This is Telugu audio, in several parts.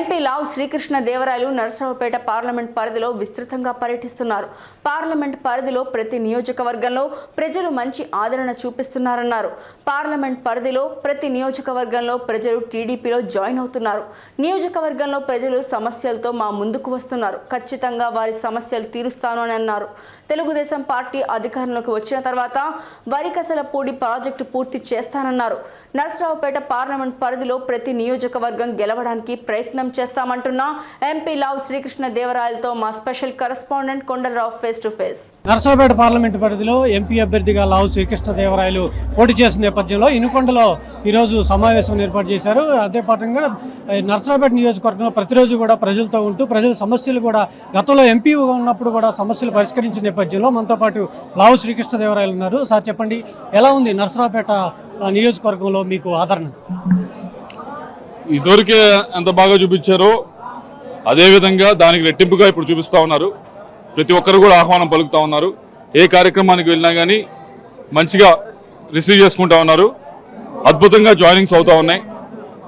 ఎంపీ లావు శ్రీకృష్ణ దేవరాయలు నరసరావుపేట పార్లమెంట్ పరిధిలో విస్తృతంగా పర్యటిస్తున్నారు. పార్లమెంట్ పరిధిలో ప్రతి నియోజకవర్గంలో ప్రజలు మంచి ఆదరణ చూపిస్తున్నారన్నారు. పార్లమెంట్ పరిధిలో ప్రతి నియోజకవర్గంలో ప్రజలు టీడీపీలో జాయిన్ అవుతున్నారు. నియోజకవర్గంలో ప్రజలు సమస్యలతో మా ముందుకు వస్తున్నారు. ఖచ్చితంగా వారి సమస్యలు తీరుస్తాను అని అన్నారు. తెలుగుదేశం పార్టీ అధికారంలోకి వచ్చిన తర్వాత వరికసలపూడి ప్రాజెక్టు పూర్తి చేస్తానన్నారు. నరసరావుపేట పార్లమెంట్ పరిధిలో ప్రతి నియోజకవర్గం గెలవడానికి ప్రయత్నం చేస్తామంటున్న ఎంపీ లావు శ్రీకృష్ణ దేవరాయలతో మా special correspondent Kondalarao face to face. Narsapet parliament పరిధిలో ఎంపీ అభ్యర్థిగా లావు శ్రీకృష్ణదేవరాయలు పోటీ చేసిన నేపథ్యంలో ఇనుకొండలో ఈరోజు సమావేశం ఏర్పాటు చేశారు. అదే పాఠంగా నర్సాపేట నియోజకవర్గంలో ప్రతిరోజు కూడా ప్రజలతో ఉంటూ ప్రజల సమస్యలు కూడా గతంలో ఎంపీగా ఉన్నప్పుడు కూడా సమస్యలు పరిష్కరించిన నేపథ్యంలో మనతో పాటు లావు శ్రీకృష్ణదేవరాయలు ఉన్నారు. సార్ చెప్పండి ఎలా ఉంది నర్సరాపేట నియోజకవర్గంలో మీకు ఆదరణ? ఇదివరకే ఎంత బాగా చూపించారో అదేవిధంగా దానికి రెట్టింపుగా ఇప్పుడు చూపిస్తూ ఉన్నారు. ప్రతి ఒక్కరు కూడా ఆహ్వానం పలుకుతూ ఉన్నారు. ఏ కార్యక్రమానికి వెళ్ళినా కానీ మంచిగా రిసీవ్ చేసుకుంటా ఉన్నారు. అద్భుతంగా జాయినింగ్స్ అవుతూ ఉన్నాయి.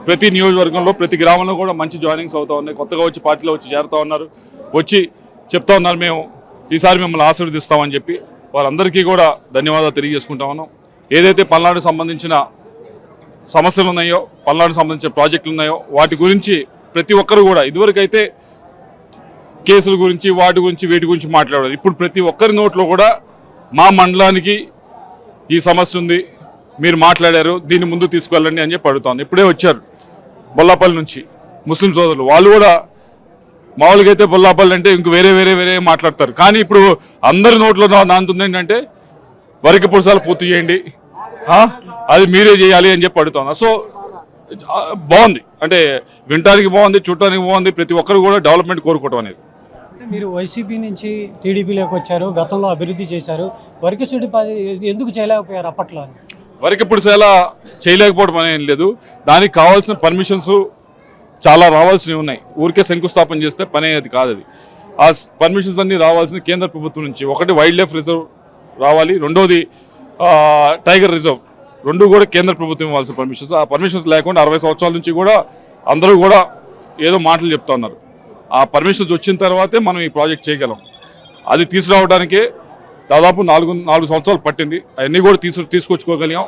ప్రతి నియోజకవర్గంలో ప్రతి గ్రామంలో కూడా మంచి జాయినింగ్స్ అవుతూ ఉన్నాయి. కొత్తగా వచ్చి పార్టీలో వచ్చి చేరుతూ ఉన్నారు. వచ్చి చెప్తా ఉన్నారు మేము ఈసారి మిమ్మల్ని ఆశీర్వదిస్తామని చెప్పి. వారందరికీ కూడా ధన్యవాదాలు తెలియజేసుకుంటా ఉన్నాం. ఏదైతే పల్నాడుకు సంబంధించిన సమస్యలు ఉన్నాయో పల్నాడు సంబంధించిన ప్రాజెక్టులు ఉన్నాయో వాటి గురించి ప్రతి ఒక్కరు కూడా ఇదివరకైతే కేసుల గురించి వాటి గురించి వీటి గురించి మాట్లాడారు. ఇప్పుడు ప్రతి ఒక్కరి నోట్లో కూడా మా మండలానికి ఈ సమస్య ఉంది మీరు మాట్లాడారు దీన్ని ముందు తీసుకెళ్ళండి అని చెప్పి అడుగుతాను. ఇప్పుడే వచ్చారు బొల్లాపల్లి నుంచి ముస్లిం సోదరులు. వాళ్ళు కూడా మామూలుగా అయితే బొల్లాపల్లి అంటే ఇంక వేరే వేరే వేరే మాట్లాడతారు. కానీ ఇప్పుడు అందరి నోట్లో నాంతుంది ఏంటంటే వరికి పురుషాలు పూర్తి చేయండి అది మీరే చేయాలి అని చెప్పి అడుగుతాను. సో బాగుంది. అంటే వినటానికి బాగుంది చూడటానికి బాగుంది ప్రతి ఒక్కరు కూడా డెవలప్మెంట్ కోరుకోవటం అనేది. మీరు వైసీపీ నుంచి టీడీపీలోకి వచ్చారు గతంలో అభివృద్ధి చేశారు. వరకసుడి ఎందుకు చేయలేకపోయారు అప్పట్లో? వరకు ఇప్పుడు చాలా చేయలేకపోవడం అనేది లేదు. దానికి కావాల్సిన పర్మిషన్స్ చాలా రావాల్సినవి ఉన్నాయి. ఊరికే శంకుస్థాపన చేస్తే పని అది కాదు అది. ఆ పర్మిషన్స్ అన్ని రావాల్సిన కేంద్ర ప్రభుత్వం నుంచి. ఒకటి వైల్డ్ లైఫ్ రిజర్వ్ రావాలి. రెండోది టైగర్ రిజర్వ్ రెండు కూడా కేంద్ర ప్రభుత్వం ఇవ్వాల్సిన పర్మిషన్స్ ఆ పర్మిషన్స్ లేకుండా అరవై సంవత్సరాల నుంచి కూడా అందరూ కూడా ఏదో మాటలు చెప్తా ఉన్నారు. ఆ పర్మిషన్స్ వచ్చిన తర్వాతే మనం ఈ ప్రాజెక్ట్ చేయగలం. అది తీసుకురావడానికే దాదాపు నాలుగు నాలుగు సంవత్సరాలు పట్టింది. అవన్నీ కూడా తీసు తీసుకొచ్చుకోగలిగాం.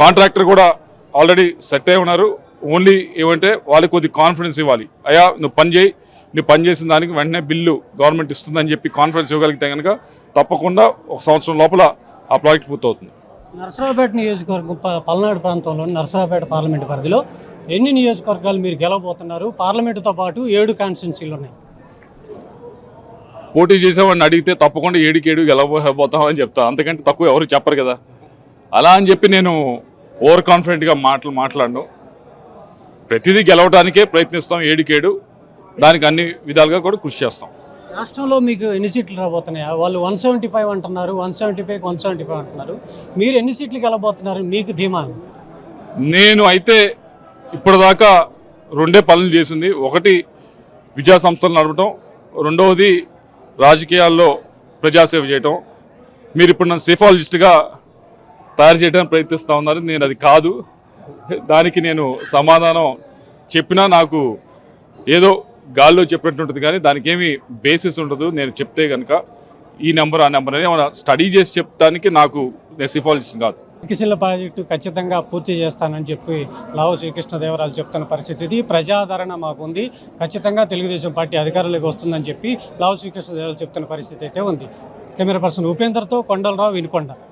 కాంట్రాక్టర్ కూడా ఆల్రెడీ సెట్ అయి ఉన్నారు. ఓన్లీ ఏమంటే వాళ్ళకి కొద్ది కాన్ఫిడెన్స్ ఇవ్వాలి. అయ్యా నువ్వు పని చేయి. నువ్వు పని చేసిన దానికి వెంటనే బిల్లు గవర్నమెంట్ ఇస్తుందని చెప్పి కాన్ఫిడెన్స్ ఇవ్వగలిగితే కనుక తప్పకుండా ఒక సంవత్సరం లోపల ఆ ప్రాజెక్ట్ పూర్తవుతుంది. నరసరావుపేట నియోజకవర్గం పల్నాడు ప్రాంతంలోని నరసరావుపేట పార్లమెంట్ పరిధిలో ఎన్ని నియోజకవర్గాలు మీరు గెలవబోతున్నారు? పార్లమెంటుతో పాటు ఏడు కాన్స్టిట్యున్సీలు ఉన్నాయి. పోటీ చేసేవాడిని అడిగితే తప్పకుండా ఏడికి ఏడు గెలవబోతామని చెప్తా. అంతకంటే తక్కువ ఎవరు చెప్పరు కదా. అలా అని చెప్పి నేను ఓవర్ కాన్ఫిడెంట్గా మాటలు మాట్లాడను. ప్రతిదీ గెలవడానికే ప్రయత్నిస్తాం ఏడికేడు దానికి అన్ని విధాలుగా కూడా కృషి చేస్తాం. రాష్ట్రంలో మీకు ఎన్ని సీట్లు రాబోతున్నాయా? వాళ్ళు వన్ సెవెంటీ ఫైవ్ అంటున్నారు one seventy five one seventy five అంటున్నారు. మీరు ఎన్ని సీట్లు గెలవబోతున్నారు మీకు ధీమా? నేను అయితే ఇప్పటిదాకా రెండే పనులు చేసింది. ఒకటి విద్యా సంస్థలు నడపటం రెండవది రాజకీయాల్లో ప్రజాసేవ చేయటం. మీరు ఇప్పుడు నన్ను సేఫాలజిస్ట్గా తయారు చేయడానికి ప్రయత్నిస్తూ ఉన్నారు. నేను అది కాదు. దానికి నేను సమాధానం చెప్పినా నాకు ఏదో గాల్లో చెప్పినట్టు ఉంటుంది కానీ దానికి ఏమి బేసిస్ ఉండదు. నేను చెప్తే కనుక ఈ నెంబర్ ఆ నెంబర్ అని ఏమైనా స్టడీ చేసి చెప్తానికి నాకు నేను కాదు. వికసిల్ల ప్రాజెక్టు ఖచ్చితంగా పూర్తి చేస్తానని చెప్పి లావు శ్రీకృష్ణదేవరాజు చెప్తున్న పరిస్థితి ఇది. ప్రజాదరణ మాకుంది. ఖచ్చితంగా తెలుగుదేశం పార్టీ అధికారంలోకి వస్తుందని చెప్పి లావు శ్రీకృష్ణదేవరాలు చెప్తున్న పరిస్థితి అయితే ఉంది. కెమెరా పర్సన్ ఉపేందర్తో కొండలరావు వినుకొండ.